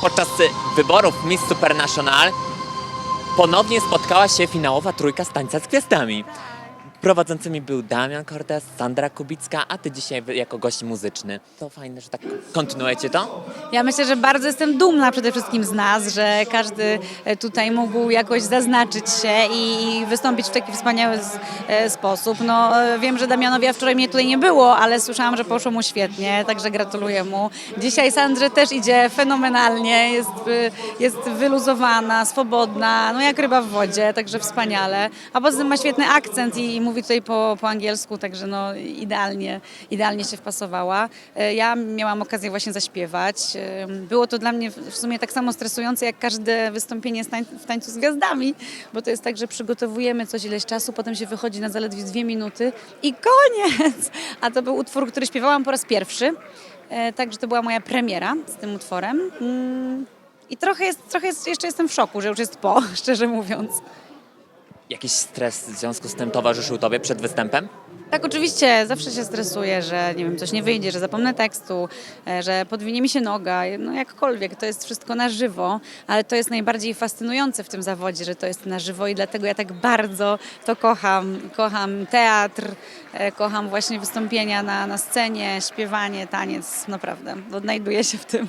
Podczas wyborów Miss Supernational ponownie spotkała się finałowa trójka z tańca z gwiazdami. Prowadzącymi był Damian Cortez, Sandra Kubicka, a ty dzisiaj jako gość muzyczny. To fajne, że tak kontynuujecie to? Ja myślę, że bardzo jestem dumna przede wszystkim z nas, że każdy e, tutaj mógł jakoś zaznaczyć się i wystąpić w taki wspaniały e, sposób. No, e, wiem, że Damianowi a wczoraj mnie tutaj nie było, ale słyszałam, że poszło mu świetnie, także gratuluję mu. Dzisiaj Sandrze też idzie fenomenalnie, jest, jest wyluzowana, swobodna, no jak ryba w wodzie, także wspaniale. A poza tym ma świetny akcent i, i mówi tutaj po, po angielsku, także no idealnie, idealnie się wpasowała. Ja miałam okazję właśnie zaśpiewać. Było to dla mnie w sumie tak samo stresujące jak każde wystąpienie w tańcu z gwiazdami, bo to jest tak, że przygotowujemy coś ileś czasu, potem się wychodzi na zaledwie dwie minuty i koniec! A to był utwór, który śpiewałam po raz pierwszy, E, także to była moja premiera z tym utworem. Mm, I trochę, jest, trochę jest, jeszcze jestem w szoku, że już jest po, szczerze mówiąc. Jakiś stres w związku z tym towarzyszył tobie przed występem? Tak, oczywiście, zawsze się stresuję, że nie wiem, coś nie wyjdzie, że zapomnę tekstu, e, że podwinie mi się noga, no jakkolwiek, to jest wszystko na żywo, ale to jest najbardziej fascynujące w tym zawodzie, że to jest na żywo i dlatego ja tak bardzo to kocham. Kocham teatr, e, kocham właśnie wystąpienia na, na scenie, śpiewanie, taniec, naprawdę, odnajduję się w tym.